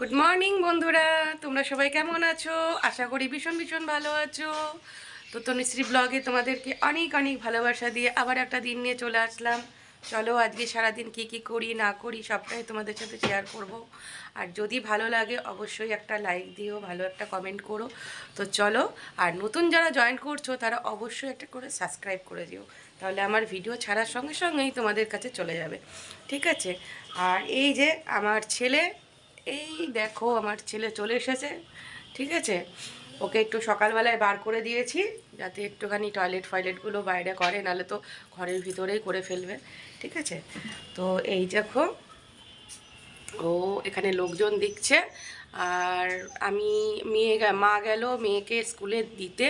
Good morning বন্ধুরা। তোমরা সবাই কেমন আছো? আশা করি ভীষণ ভীষণ ভালো আছো। তো তনুশ্রী ব্লগে তোমাদেরকে অনেক অনেক ভালোবাসা দিয়ে আবার একটা দিন নিয়ে চলে আসলাম। চলো, আজকে সারাদিন কি কি করি, না করি, সবটাই তোমাদের সাথে শেয়ার করব। আর যদি ভালো লাগে, অবশ্যই একটা লাইক দিও, ভালো একটা কমেন্ট করো। তো চলো, আর নতুন যারা জয়েন করছ, তারা অবশ্যই একটা করে সাবস্ক্রাইব করে দিও। তাহলে আমার ভিডিও ছাড়ার সঙ্গে সঙ্গেই তোমাদের কাছে চলে যাবে। ঠিক আছে? আর এই যে, আমার ছেলে এই দেখো আমার ছেলে চলে এসেছে, ঠিক আছে? ওকে একটু সকালবেলায় বার করে দিয়েছি, যাতে একটুখানি টয়লেট ফয়লেটগুলো বাইরে করে, নাহলে তো ঘরের ভিতরেই করে ফেলবে, ঠিক আছে? তো এই দেখো, ও এখানে লোকজন দেখছে, আর আমি, মেয়ে মা গেল মেয়েকে স্কুলে দিতে।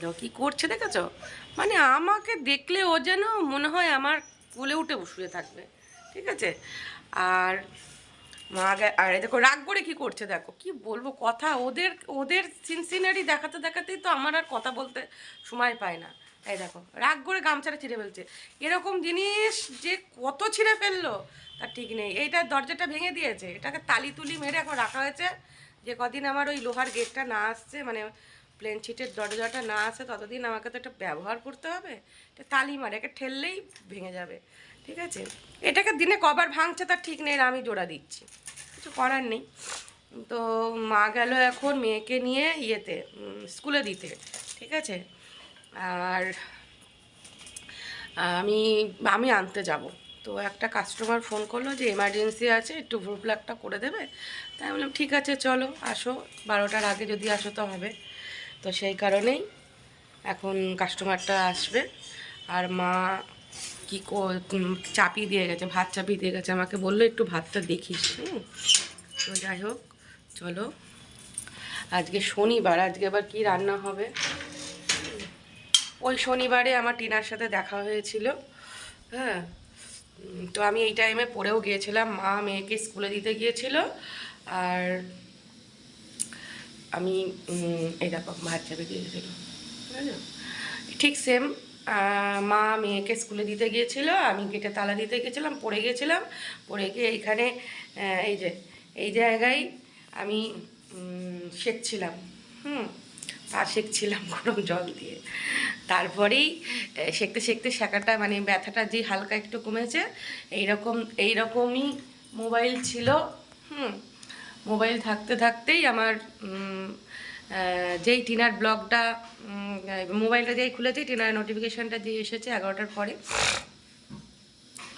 দেখো কী করছে দেখেছ? মানে আমাকে দেখলে ও যেন মনে হয় আমার কোলে উঠে শুয়ে থাকবে, ঠিক আছে? আর মা গে- আর দেখো, রাগ করে কি করছে দেখো? কি বলব কথা? ওদের ওদের সিনসিনারি দেখাতে দেখাতেই তো আমার আর কথা বলতে সময় পায় না। এই দেখো, রাগ করে গামছাটা ছিঁড়ে ফেলছে। এরকম জিনিস যে কত ছিঁড়ে ফেলল, তার ঠিক নেই। এইটার দরজাটা ভেঙে দিয়েছে। এটাকে তালি তুলি মেরে এখন রাখা হয়েছে। যে কদিন আমার ওই লোহার গেটটা না আসছে মানে প্লেন ছিটের দরজাটা না আসে, ততদিন আমাকে তো একটা ব্যবহার করতে হবে। এটা তালি মারে একে ঠেললেই ভেঙে যাবে। ঠিক আছে? এটাকে দিনে কবার ভাঙছে, তার ঠিক নেই, আমি জোড়া দিচ্ছি। কিছু করার নেই। তো মা গেল এখন মেয়েকে নিয়ে ইয়েতে স্কুলে দিতে, ঠিক আছে? আর আমি আমি আনতে যাব। তো একটা কাস্টমার ফোন করল যে এমার্জেন্সি আছে, একটু ভ্রু প্লাগটা করে দেবে? তাই বললাম, ঠিক আছে, চলো, আসো। বারোটার আগে যদি আসো তো হবে। তো সেই কারণেই এখন কাস্টমারটা আসবে। আর মা কি চাপিয়ে দিয়ে গেছে, ভাত চাপিয়ে দিয়ে গেছে, আমাকে বলল, একটু ভাতটা দেখিস, হুম? তো যাই হোক, চলো। আজকে শনিবার, আজকে আবার কি রান্না হবে? ওই শনিবারে আমার টিনার সাথে দেখা হয়েছিল হ্যাঁ। তো আমি এই টাইমে পড়েও গিয়েছিলাম, মা মেয়েকে স্কুলে দিতে গিয়েছিল, আর আমি এই দেখো, ভাত চাপে দিয়েছিল বুঝেছ? ঠিক সেম মা মেয়েকে স্কুলে দিতে গিয়েছিল, আমি গেটে তালা দিতে গেছিলাম পড়ে গিয়েছিলাম, পড়ে গিয়ে এইখানে এই যে, এই জায়গায় আমি সেঁকছিলাম হুম, পা সেঁকছিলাম গরম জল দিয়ে। তারপরেই সেঁকতে সেঁকতে শেখাটা মানে ব্যথাটা যে হালকা একটু কমেছে, এইরকম, এইরকমই মোবাইল ছিল, হুম, মোবাইল থাকতে থাকতেই আমার যেই টিনার ব্লগটা মোবাইলটা যেই খুলেছি, টিনার নোটিফিকেশানটা যে এসেছে এগারোটার পরে।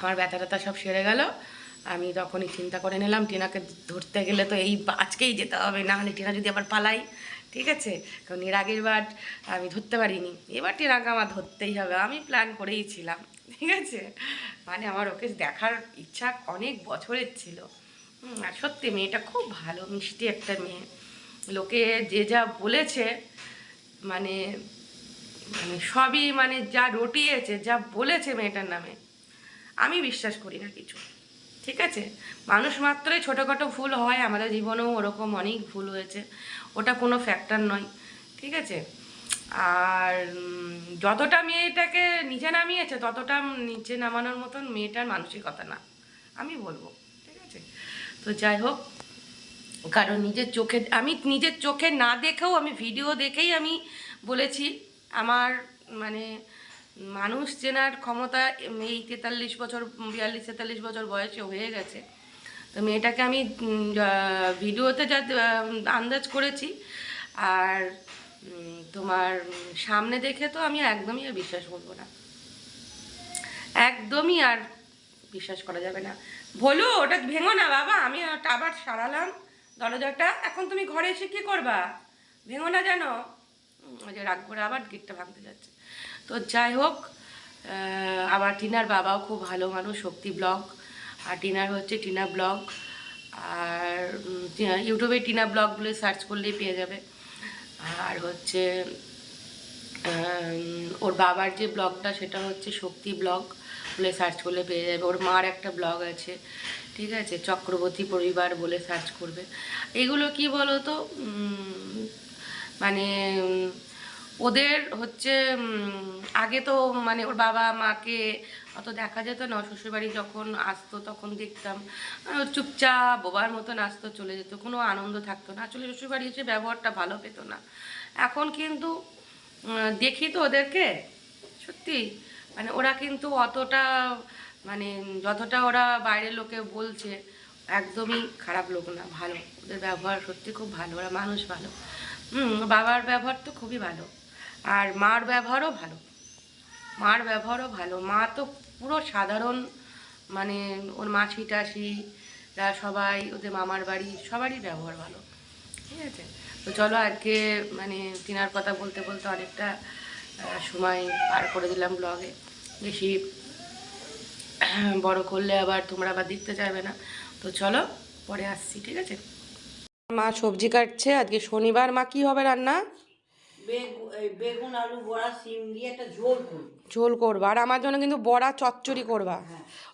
আমার ব্যথা ট্যাথা সব সেরে গেল। আমি তখনই চিন্তা করে নিলাম, টিনাকে ধরতে গেলে তো এই আজকেই যেতে হবে, না হলে টিনা যদি আবার পালাই ঠিক আছে? কারণ এর আগের বার আমি ধরতে পারিনি। এবার টিনাকে আমার ধরতেই হবে, আমি প্ল্যান করেই ছিলাম, ঠিক আছে? মানে আমার ওকে দেখার ইচ্ছা অনেক বছরের ছিল। আর সত্যি মেয়েটা খুব ভালো, মিষ্টি একটা মেয়ে। লোকে যে যা বলেছে মানে মানে সবই মানে যা রটিয়েছে, যা বলেছে মেয়েটার নামে, আমি বিশ্বাস করি না কিছু। ঠিক আছে? মানুষ মাত্রই ছোটোখাটো ভুল হয়, আমাদের জীবনেও ওরকম অনেক ভুল হয়েছে, ওটা কোনো ফ্যাক্টর নয়। ঠিক আছে? আর যতটা মেয়েটাকে নিচে নামিয়েছে, ততটা নিচে নামানোর মতন মেয়েটার মানসিকতা না। আমি বলব। ঠিক আছে? তো যাই হোক কারণ নিজের চোখে, আমি নিজের চোখে না দেখেও, আমি ভিডিও দেখেই আমি বলেছি, আমার মানে মানুষ চেনার ক্ষমতা এই তেতাল্লিশ বছর, বিয়াল্লিশ, তেতাল্লিশ বছর বয়সে হয়ে গেছে। তো মেয়েটাকে আমি ভিডিওতে যা আন্দাজ করেছি। আর তোমার সামনে দেখে তো আমি একদমই আর বিশ্বাস করব না। একদমই আর বিশ্বাস করা যাবে না। বলো, ওটা ভেঙো না বাবা, আমি ওটা আবার সারালাম। দরজাটা, এখন তুমি ঘরে এসে কি করবা? ভেঙো না জানো যে রাগ করে আবার গেটটা ভাঙতে যাচ্ছে। তো যাই হোক আবার টিনার বাবাও খুব ভালো মানুষ, শক্তি ব্লগ। আর টিনার হচ্ছে টিনা ব্লগ। আর ইউটিউবে টিনা ব্লগ বলে সার্চ করলেই পেয়ে যাবে। আর হচ্ছে ওর বাবার যে ব্লগটা, সেটা হচ্ছে শক্তি ব্লগ। বলে সার্চ করলে পেয়ে যাবে। ওর মার একটা ব্লগ আছে। ঠিক আছে? চক্রবর্তী পরিবার বলে সার্চ করবে। এগুলো কি বলো তো মানে ওদের হচ্ছে আগে তো মানে ওর বাবা মাকে অত দেখা যেত না। শ্বশুরবাড়ি যখন আসতো তখন দেখতাম চুপচাপ বোবার মতন আসতো, চলে যেত। কোনো আনন্দ থাকতো না। আসলে শ্বশুরবাড়ি এসে ব্যবহারটা ভালো পেত না। এখন কিন্তু দেখি তো ওদেরকে। সত্যি? মানে ওরা কিন্তু অতটা মানে যতটা ওরা বাইরের লোকে বলছে, একদমই খারাপ লোক না, ভালো। ওদের ব্যবহার সত্যি খুব ভালো, ওরা মানুষ ভালো। বাবার ব্যবহার তো খুবই ভালো। আর মার ব্যবহারও ভালো। মার ব্যবহারও ভালো। মা তো পুরো সাধারণ মানে ওর মাসি টাসিরা সবাই, ওদের মামার বাড়ি, সবারই ব্যবহার ভালো। ঠিক আছে? তো চলো আজকে মানে তিনার কথা বলতে বলতে অনেকটা সময় পার করে দিলাম ব্লগে বেশি বড় করলে আবার তোমরা আবার দেখতে চাইবে না। তো চলো পরে আসছি ঠিক আছে? মা সবজি কাটছে আজকে শনিবার মা কি হবে রান্না? বেগুন আলু বড়া সিম দিয়ে একটা ঝোল করব। ঝোল করবা আর আমার জন্য কিন্তু বড়া চচ্চড়ি করবা।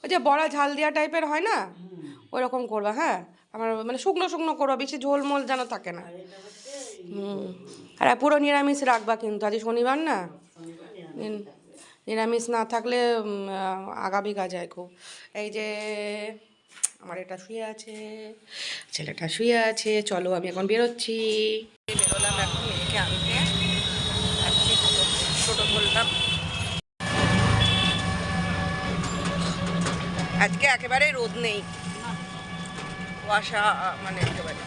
ওই যে বড়া ঝাল দেওয়া টাইপের হয় না? ওরকম করবা হ্যাঁ? আমার মানে শুকনো শুকনো করবা বেশি ঝোল মোল যেন থাকে না। হুম। আর পুরো নিরামিষ রাখবা কিন্তু আজ শনিবার না? নিন- নিরামিষ না থাকলে আগাবিগা যায় খুব। এই যে, আমার এটা শুয়ে আছে, ছেলেটা শুয়ে আছে, চলো আমি এখন বেরোচ্ছি। বেরোলাম এখন মেয়েকে আনতে। ছোটো বললাম আজকে একেবারে রোদ নেই। কুয়াশা মানে একেবারে।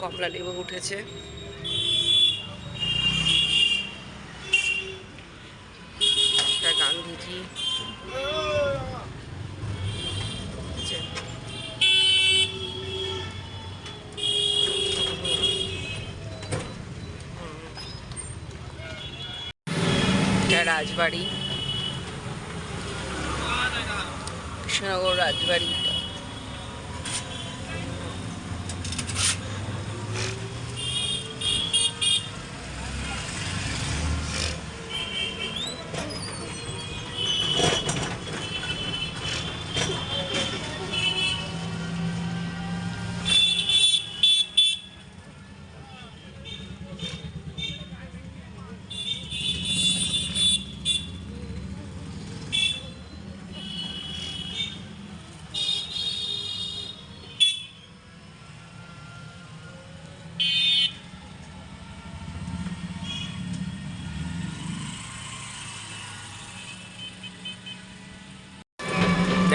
কমলা লেবু উঠেছে এটা গান্ধীজি রাজবাড়ি। কৃষ্ণনগর রাজবাড়ি।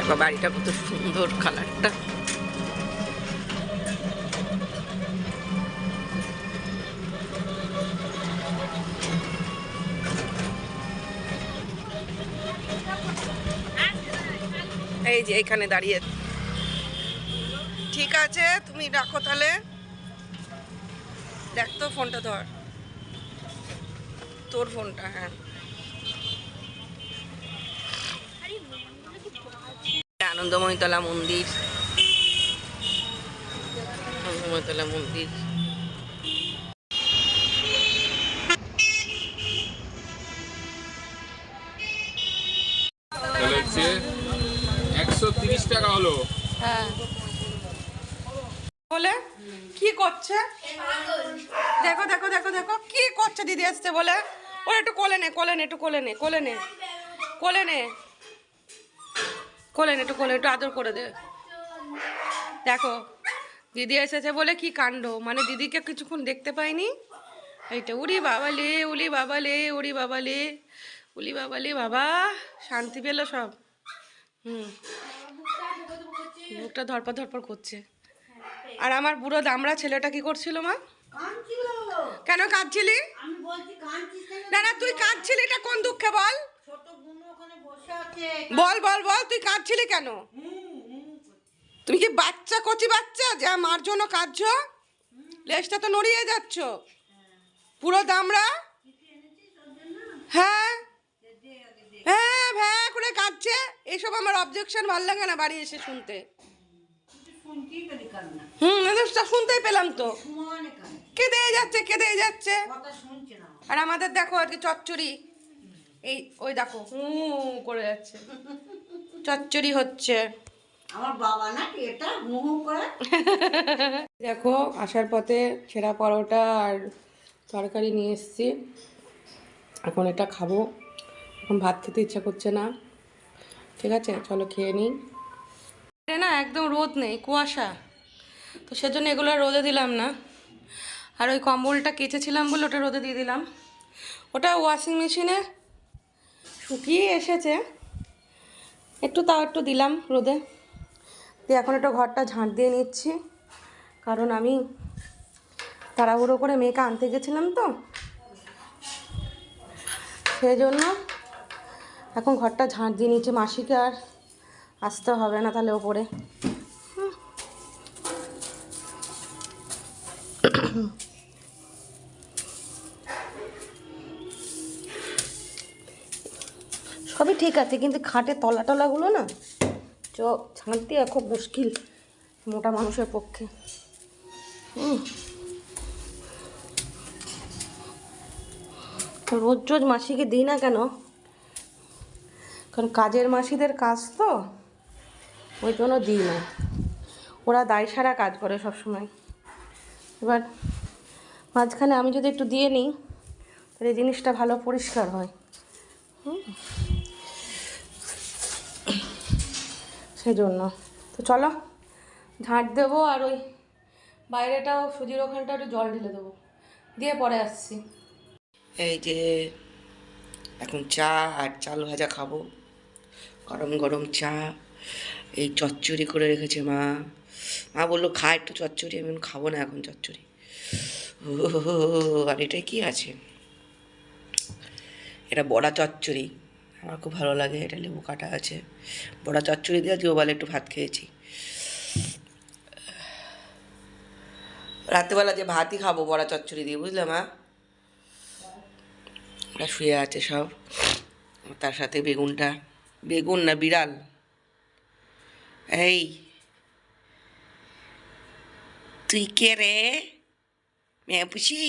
দেখো, বাড়িটা কত সুন্দর কালারটা এই যে এখানে দাঁড়িয়ে। ঠিক আছে, তুমি রাখো তাহলে। দেখ তো ফোনটা ধর। তোর ফোনটা হ্যাঁ। আনন্দময়তলা মন্দির। আনন্দময়তলা মন্দির। একশো তিরিশ টাকা হলো। হ্যাঁ। বলে কি করছে? দেখো দেখো দেখো দেখো কি করছে দিদি আসছে বলে? ও একটু কোলে নে কোলে নে একটু কোলে নে কোলে নে কোলে নে। কোলে নে একটু কোলে একটু আদর করে দে। দেখো দিদি এসেছে বলে কি কাণ্ড? মানে দিদিকে কিছুক্ষণ দেখতে পাইনি? এইটা উড়ি বাবা লে উলি বাবা লে উড়ি বাবা লে উলি বাবা লে বাবা শান্তি পেল সব। হুম। মুখটা ধরপর ধরপর করছে। আর আমার বুড়ো দামড়া ছেলেটা কি করছিল মা? কেন কাঁদছিলি? না না তুই কাঁদছিলি এটা কোন দুঃখে বল ছোট বোন ওখানে বসে আছে বল বল বল তুই কাঁদছিলি কেন? তুমি কি বাচ্চা কচি বাচ্চা? যা মার জন্য কাঁদছ? লেজটা তো নড়িয়ে যাচ্ছ। পুরো দামড়া? হ্যাঁ। হ্যাঁ ভ্যাঁ করে কাঁদছে। এসব আমার অবজেকশন ভালো লাগে না বাড়ি এসে শুনতে। হুম শুনতেই পেলাম তো। কেঁদে যাচ্ছে কেঁদে যাচ্ছে। আর আমাদের দেখো আজকে চচ্চড়ি। এই ওই দেখো হু করে যাচ্ছে। চচ্চড়ি হচ্ছে। আমার বাবা এটা? হু করে? দেখো আসার পথে ছেঁড়া পরোটা আর তরকারি নিয়ে এসেছি। এখন এটা খাব। এখন ভাত খেতে ইচ্ছা করছে না। ঠিক আছে চলো খেয়ে নিই। না একদম রোদ নেই কুয়াশা। তো সেজন্য এগুলো আর রোদে দিলাম না। আর ওই কম্বলটা কেচেছিলাম বলে ওটা রোদে দিয়ে দিলাম। ওটা ওয়াশিং মেশিনে শুকিয়ে এসেছে। একটু তাও একটু দিলাম রোদে। দিয়ে এখন একটু ঘরটা ঝাঁট দিয়ে নিচ্ছি। কারণ আমি তাড়াহুড়ো করে মেয়েকে আনতে গেছিলাম তো। সেই জন্য এখন ঘরটা ঝাঁট দিয়ে নিচ্ছে। মাসিকে আর আসতে হবে না তাহলে ওপরে। আছে, কিন্তু খাটের তলা টলাগুলো না চ দেওয়া খুব মুশকিল মোটা মানুষের পক্ষে। রোজ রোজ মাসিকে দিই না কেন? কারণ কাজের মাসিদের কাজ তো, ওই জন্য দিই না। ওরা দায় সারা কাজ করে সবসময়। এবার মাঝখানে আমি যদি একটু দিয়ে নিই, তাহলে জিনিসটা ভালো পরিষ্কার হয়। হুম। সেজন্য তো চলো, ঝাঁট দেবো আর ওই বাইরেটাও, সুজির ওখানটা একটু জল ঢেলে দেবো। দিয়ে পরে আসছি। এই যে, এখন চা আর চাল ভাজা খাব। গরম গরম চা, এই চচ্চড়ি করে রেখেছে মা। মা বলল, খা একটু চচ্চড়ি, আমি খাব না এখন চচ্চড়ি। ও আর এটাই কি আছে? এটা বড়া চচ্চড়ি। আমার খুব ভালো লাগে, এটা লেবু কাটা আছে। বড়া চচ্চড়ি দিয়ে আজকে ওবেলা একটু ভাত খেয়েছি। রাত্রেবেলা যে ভাতই খাব, বড়া চচ্চড়ি দিয়ে, বুঝলে মা? ওরা শুয়ে আছে সব। তার সাথে বেগুনটা। বেগুন না, বিড়াল। এই। তুই কে রে? মেয়ে পুষি।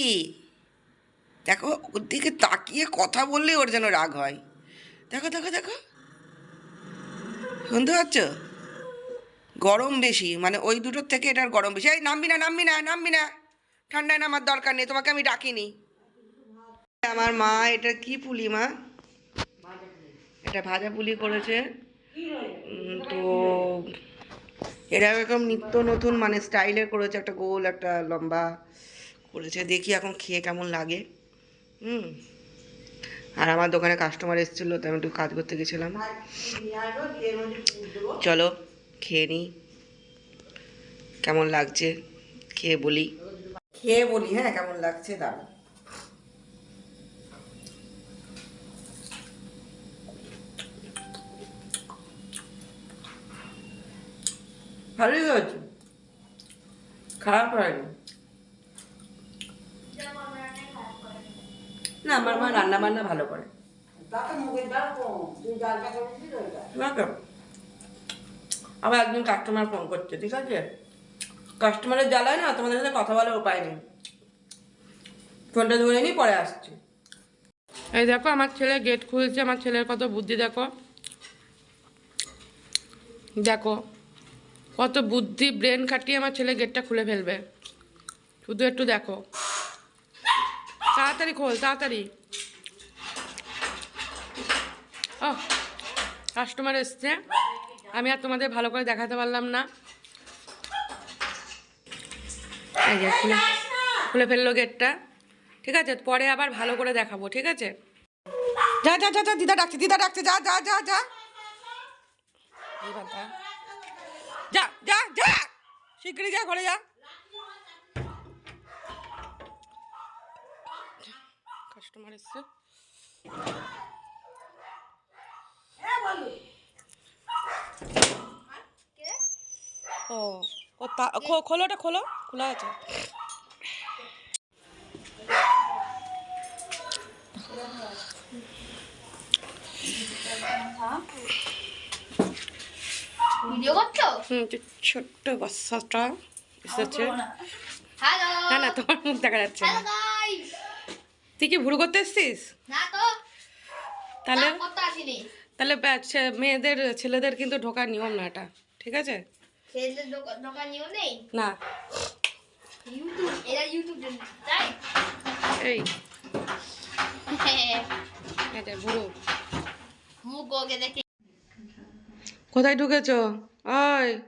দেখো ওর দিকে তাকিয়ে কথা বললে ওর যেন রাগ হয়। দেখো দেখো দেখো। শুনতে পাচ্ছ? গরম বেশি মানে ওই দুটোর থেকে এটার গরম বেশি। এই নামবি না নামবি না নামবি না। ঠান্ডায় নামার দরকার নেই, তোমাকে আমি ডাকিনি। আমার মা, এটা কি পুলি মা? এটা ভাজা পুলি করেছে। তো এটা এরকম নিত্য নতুন মানে স্টাইলের করেছে, একটা গোল, একটা লম্বা করেছে। দেখি এখন খেয়ে কেমন লাগে। হুম। আর আমার দোকানে কাস্টমার এসেছিল, তো আমি একটু কাজ করতে গেছিলাম। চলো, খেয়ে নিই কেমন লাগছে? খেয়ে বলি। খেয়ে বলি হ্যাঁ কেমন লাগছে? দাঁড়া ভালোই হয়েছে। খারাপ হয়নি। না আমার মা রান্না বান্না ভালো করে। আবার একজন কাস্টমার ফোন করছে ঠিক আছে? কাস্টমারের জ্বালায় না তোমাদের সাথে কথা বলার উপায় নেই। ফোনটা ধরে নিই পরে আসছি। এই দেখো আমার ছেলে গেট খুলছে আমার ছেলের কত বুদ্ধি দেখো। দেখো কত বুদ্ধি ব্রেন খাটিয়ে আমার ছেলে গেটটা খুলে ফেলবে। শুধু একটু দেখো। তাড়াতাড়ি খোল, তাড়াতাড়ি। ও কাস্টমার এসছে। আমি আর তোমাদের ভালো করে দেখাতে পারলাম না। খুলে খুলে ফেলল গেটটা ঠিক আছে? পরে আবার ভালো করে দেখাবো, ঠিক আছে? যা যা যা যা, দিদা ডাকছে দিদা ডাকছে, যা যা যা যা। যা যা যা। শিগগিরি যা, ঘরে যা। কাস্টমার এসছে। ও ও খোলো ওটা খোলো খোলা আছে। ছোট্ট বাচ্চাটা এসেছে। না না তোমার মুখ দেখা যাচ্ছে না। তুই কি ভুরু করতে এসছিস? তাহলে তাহলে মেয়েদের ছেলেদের কিন্তু ঢোকার নিয়ম না এটা ঠিক আছে? না। ইউটিউব এরা ইউটিউব তাই? এই। কোথায় ঢুকেছ? ওই।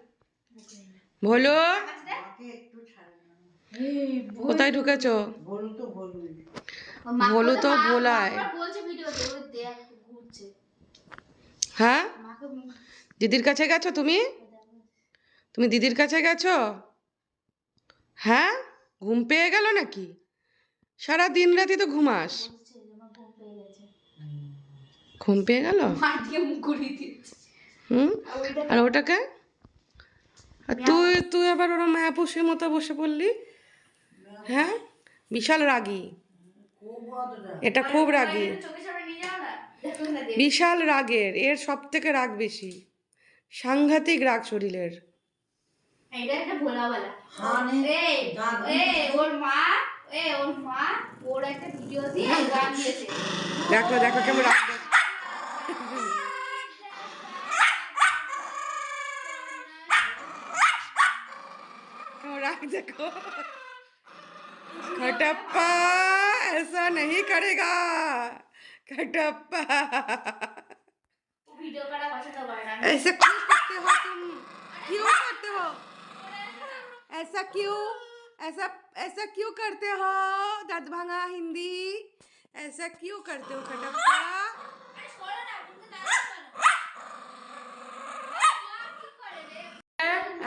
বলো কোথায় ঢুকেছ? বলু তো ভোলায় হ্যাঁ? দিদির কাছে গেছো তুমি? তুমি দিদির কাছে গেছো? হ্যাঁ? ঘুম পেয়ে গেল নাকি? সারা দিন রাতি তো ঘুমাস। ঘুম পেয়ে গেল? হুম? আর ওটাকে? আর তুই তুই আবার ওরা মায়াপুষির মতো বসে পড়লি? হ্যাঁ? বিশাল রাগী। এটা খুব রাগি। বিশাল রাগের এর সব থেকে রাগ বেশি। সাংঘাতিক রাগ শরীরের। দেখো দেখো কেমন রাগ দেখো। ऐसा नहीं करेगा खटप्पा ভিডিও করা পছন্দ করে না ऐसा क्यों करते हो तुम क्यों करते हो ऐसा क्यों ऐसा ऐसा क्यों करते हो दर्द भांगा हिंदी ऐसा क्यों करते हो खटप्पा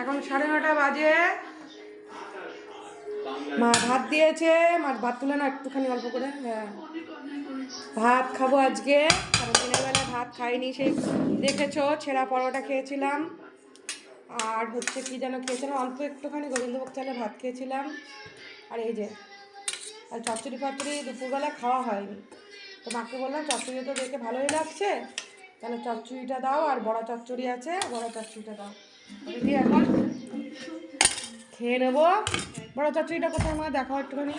এখন সাড়ে নটা বাজে মা ভাত দিয়েছে মা ভাত তুলে না একটুখানি অল্প করে হ্যাঁ। ভাত খাব আজকে, কারণ দিনের বেলা ভাত খাইনি, সেই দেখেছ, ছেঁড়া পরোটা খেয়েছিলাম। আর হচ্ছে কি যেন খেয়েছিলাম, অল্প একটুখানি গোবিন্দভোগ চালে ভাত খেয়েছিলাম। আর এই যে, আর চচ্চড়ি ফচ্চড়ি দুপুরবেলা খাওয়া হয়নি। তো মাকে বললাম, চচ্চড়ি তো দেখে ভালোই লাগছে। তাহলে চচ্চড়িটা দাও, আর বড় চচ্চড়ি আছে, বড় চচ্চড়িটা দাও। দিয়ে এখন খেয়ে নেব। বড় চচ্চড়িটা কোথায় আমার দেখাও একটুখানি।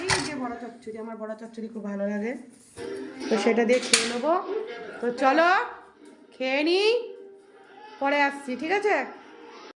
এই যে বড় চচ্চড়ি, আমার বড় চচ্চড়ি খুব ভালো লাগে। তো সেটা দিয়ে খেয়ে নেব। তো চলো, খেয়ে নিই পরে আসছি, ঠিক আছে?